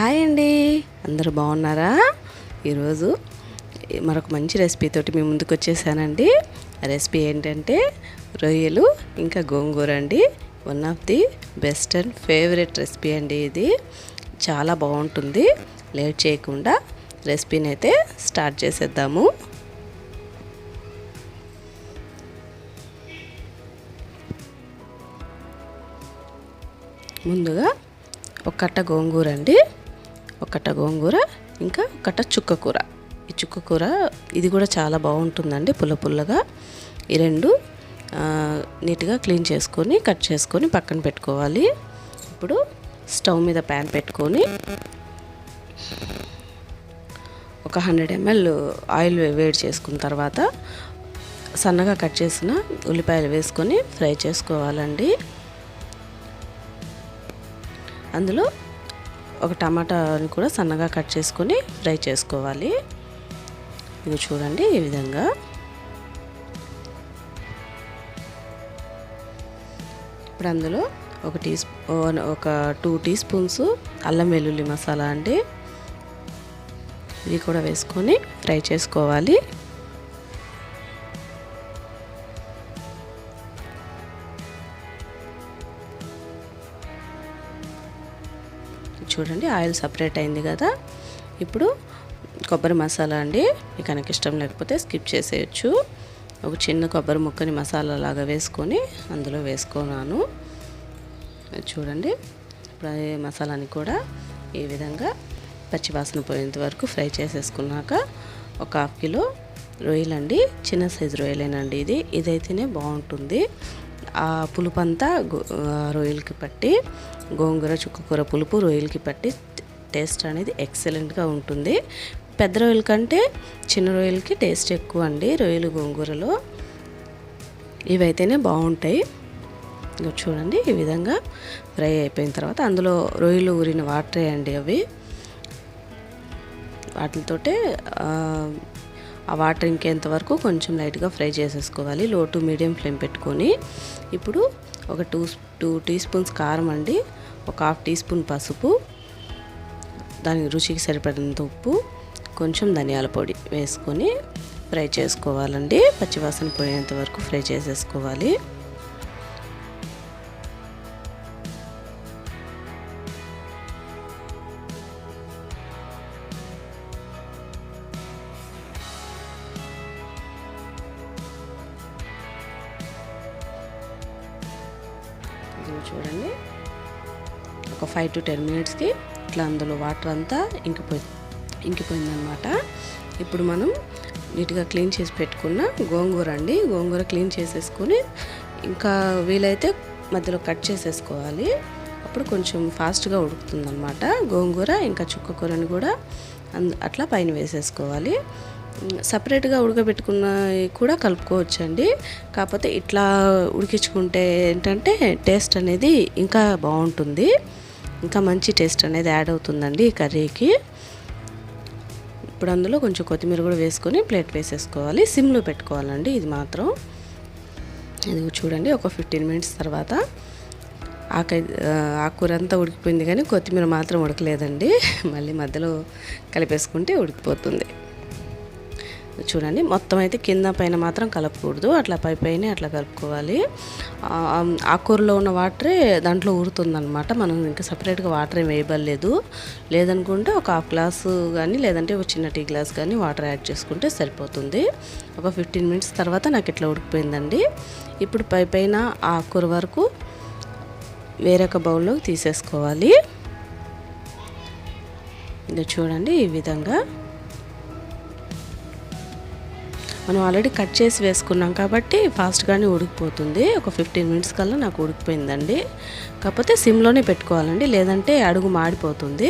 Hi అండి. అందరూ బాగున్నారా? ఈరోజు మరొక మంచి రెసిపీతోటి మీ ముందుకు వచ్చేసానండి. రెసిపీ ఏంటంటే రొయ్యలు ఇంకా గోంగూర అండి. One of the best and favourite recipe అండి ఇది. చాలా బాగుంటుంది. లేట్ చేయకుండా రెసిపీని అయితే స్టార్ట్ చేసేద్దాము. ముందుగా ఒక కట్ట గోంగూర అండి. ఒక కట్ట గోంగూర ఇంకా ఒకట కట్ట చుక్క కూర. ఈ చుక్క కూర ఇది కూడా చాలా బాగుంటుందండి పుల్ల పుల్లగా. ఈ రెండు నీట్గా క్లీన్ చేసుకొని కట్ చేసుకొని పక్కన పెట్టుకోవాలి. ఇప్పుడు స్టవ్ మీద ప్యాన్ పెట్టుకొని ఒక హండ్రెడ్ ఎంఎల్ ఆయిల్ వేడి చేసుకున్న తర్వాత సన్నగా కట్ చేసిన ఉల్లిపాయలు వేసుకొని ఫ్రై చేసుకోవాలండి. అందులో ఒక టమాటాని కూడా సన్నగా కట్ చేసుకొని ఫ్రై చేసుకోవాలి. ఇది చూడండి ఈ విధంగా. ఇప్పుడు అందులో ఒక టీ స్పూన్ ఒక టూ టీ స్పూన్స్ అల్లం వెల్లుల్లి మసాలా అండి. ఇది కూడా వేసుకొని ఫ్రై చేసుకోవాలి. చూడండి ఆయిల్ సపరేట్ అయింది కదా. ఇప్పుడు కొబ్బరి మసాలా అండి. మీకు కనుక ఇష్టం లేకపోతే స్కిప్ చేసేయచ్చు. ఒక చిన్న కొబ్బరి ముక్కని మసాలా లాగా వేసుకొని అందులో వేసుకున్నాను. చూడండి ఇప్పుడు మసాలాని కూడా ఈ విధంగా పచ్చివాసన పోయేంత వరకు ఫ్రై చేసేసుకున్నాక ఒక హాఫ్ కిలో రొయ్యలండి. చిన్న సైజు రొయ్యలేనండి ఇది. ఇదైతేనే బాగుంటుంది. ఆ పులుపు అంతా గో- రొయ్యలకి పట్టి గోంగూర చుక్కకూర పులుపు రొయ్యలకి పట్టి టేస్ట్ అనేది ఎక్సలెంట్గా ఉంటుంది. పెద్ద రొయ్యల కంటే చిన్న రొయ్యలకి టేస్ట్ ఎక్కువ అండి రొయ్యలు గోంగూరలో. ఇవైతేనే బాగుంటాయి. చూడండి ఈ విధంగా ఫ్రై అయిపోయిన తర్వాత అందులో రొయ్యలు ఊరిన వాటరే అండి అవి. వాటితోటే ఆ, వాటర్ ఇంకేంత వరకు కొంచెం లైట్గా ఫ్రై చేసేసుకోవాలి. లో టు మీడియం ఫ్లేమ్ పెట్టుకొని ఇప్పుడు ఒక టూ టూ టీ స్పూన్స్ కారం అండి ఒక హాఫ్ టీ స్పూన్ పసుపు దానికి రుచికి సరిపడినంత ఉప్పు కొంచెం ధనియాల పొడి వేసుకొని ఫ్రై చేసుకోవాలండి. పచ్చివాసన పోయేంత వరకు ఫ్రై చేసేసుకోవాలి. చూడండి. ఒక ఫైవ్ టు టెన్ మినిట్స్కి ఇట్లా అందులో వాటర్ అంతా ఇంకిపోయి ఇంకిపోయిందనమాట ఇప్పుడు మనం నీట్గా క్లీన్ చేసి పెట్టుకున్న గోంగూర అండి. గోంగూర క్లీన్ చేసేసుకొని ఇంకా వీలైతే మధ్యలో కట్ చేసేసుకోవాలి. అప్పుడు కొంచెం ఫాస్ట్గా ఉడుకుతుందనమాట గోంగూర. ఇంకా చుక్క కూరని కూడా అట్లా పైన వేసేసుకోవాలి. సపరేట్గా ఉడకబెట్టుకున్న కూడా కలుపుకోవచ్చండి. కాకపోతే ఇట్లా ఉడికించుకుంటే ఏంటంటే టేస్ట్ అనేది ఇంకా బాగుంటుంది. ఇంకా మంచి టేస్ట్ అనేది యాడ్ అవుతుందండి ఈ కర్రీకి. ఇప్పుడు అందులో కొంచెం కొత్తిమీర కూడా వేసుకొని ప్లేట్ వేసేసుకోవాలి. సిమ్లో పెట్టుకోవాలండి ఇది మాత్రం. ఇది చూడండి ఒక ఫిఫ్టీన్ మినిట్స్ తర్వాత ఆక ఆకుకూర అంతా ఉడికిపోయింది కానీ కొత్తిమీర మాత్రం ఉడకలేదండి. మళ్ళీ మధ్యలో కలిపేసుకుంటే ఉడికిపోతుంది. చూడండి మొత్తం అయితే కింద పైన మాత్రం కలపకూడదు. అట్లా పై పైన అట్లా కలుపుకోవాలి. ఆ, కూరలో ఉన్న వాటరే దాంట్లో ఊరుతుందనమాట మనం ఇంకా సపరేట్గా వాటర్ ఏం వేయబడలేదు. లేదనుకుంటే ఒక హాఫ్ గ్లాసు కానీ లేదంటే ఒక చిన్న టీ గ్లాస్ కానీ వాటర్ యాడ్ చేసుకుంటే సరిపోతుంది. ఒక ఫిఫ్టీన్ మినిట్స్ తర్వాత నాకు ఇట్లా ఉడికిపోయిందండి. ఇప్పుడు పై పైన ఆ ఆకుకూర వరకు వేరొక బౌల్లోకి తీసేసుకోవాలి. ఇది చూడండి ఈ విధంగా. మనం ఆల్రెడీ కట్ చేసి వేసుకున్నాం కాబట్టి ఫాస్ట్గానే ఉడికిపోతుంది. ఒక ఫిఫ్టీన్ మినిట్స్ కల్లా నాకు ఉడికిపోయిందండి. కాకపోతే సిమ్లోనే పెట్టుకోవాలండి. లేదంటే అడుగు మాడిపోతుంది.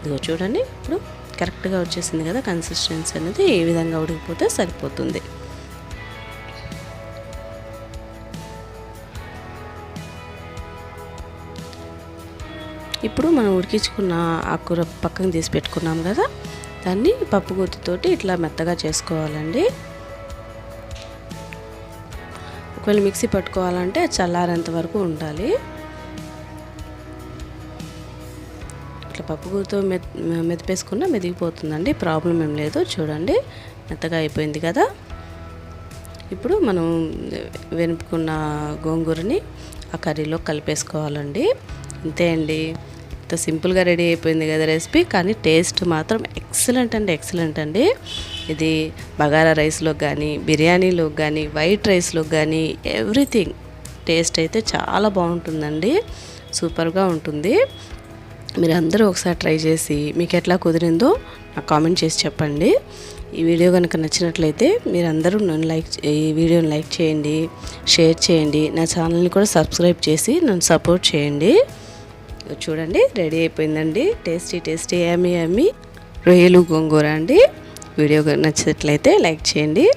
ఇదిగో చూడండి. ఇప్పుడు కరెక్ట్గా వచ్చేసింది కదా కన్సిస్టెన్సీ అనేది ఈ విధంగా ఉడికిపోతే సరిపోతుంది. ఇప్పుడు మనం ఉడికించుకున్న ఆకుకూర పక్కన తీసి పెట్టుకున్నాం కదా దాన్ని పప్పు గుత్తితోటి ఇట్లా మెత్తగా చేసుకోవాలండి. ఒకవేళ మిక్సీ పట్టుకోవాలంటే చల్లారేంత వరకు ఉండాలి. ఇట్లా పప్పుకూరతో మెత్ మెదిపేసుకున్న మెదిగిపోతుందండి. ప్రాబ్లం ఏం లేదు. చూడండి. మెత్తగా అయిపోయింది కదా. ఇప్పుడు మనం వెనుపుకున్న గోంగూరని ఆ కర్రీలో కలిపేసుకోవాలండి. అంతే అండి. ఇంత సింపుల్గా రెడీ అయిపోయింది కదా రెసిపీ. కానీ టేస్ట్ మాత్రం ఎక్సలెంట్ అండి. ఎక్సలెంట్ అండి. ఇది బగారా రైస్లో కానీ బిర్యానీలో కానీ వైట్ రైస్లో కానీ ఎవ్రీథింగ్ టేస్ట్ అయితే చాలా బాగుంటుందండి. సూపర్గా ఉంటుంది. మీరు అందరూ ఒకసారి ట్రై చేసి మీకు ఎట్లా కుదిరిందో నాకు కామెంట్ చేసి చెప్పండి. ఈ వీడియో కనుక నచ్చినట్లయితే మీరందరూ నన్ను లైక్ ఈ వీడియోని లైక్ చేయండి షేర్ చేయండి నా ఛానల్ని కూడా సబ్స్క్రైబ్ చేసి నన్ను సపోర్ట్ చేయండి. చూడండి రెడీ అయిపోయిందండి. టేస్టీ టేస్టీ ఏమి ఏమి రొయ్యలు గోంగూర అండి. వీడియో నచ్చినట్లయితే లైక్ చేయండి.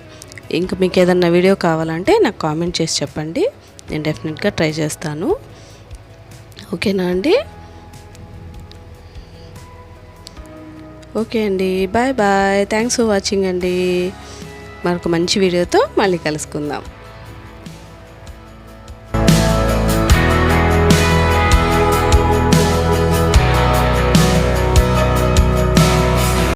ఇంకా మీకు ఏదన్నా వీడియో కావాలంటే నాకు కామెంట్ చేసి చెప్పండి. నేను డెఫినెట్గా ట్రై చేస్తాను. ఓకేనా అండి? ఓకే అండి. Bye bye. Thanks for watching అండి. మరొక మంచి వీడియోతో మళ్ళీ కలుసుకుందాం.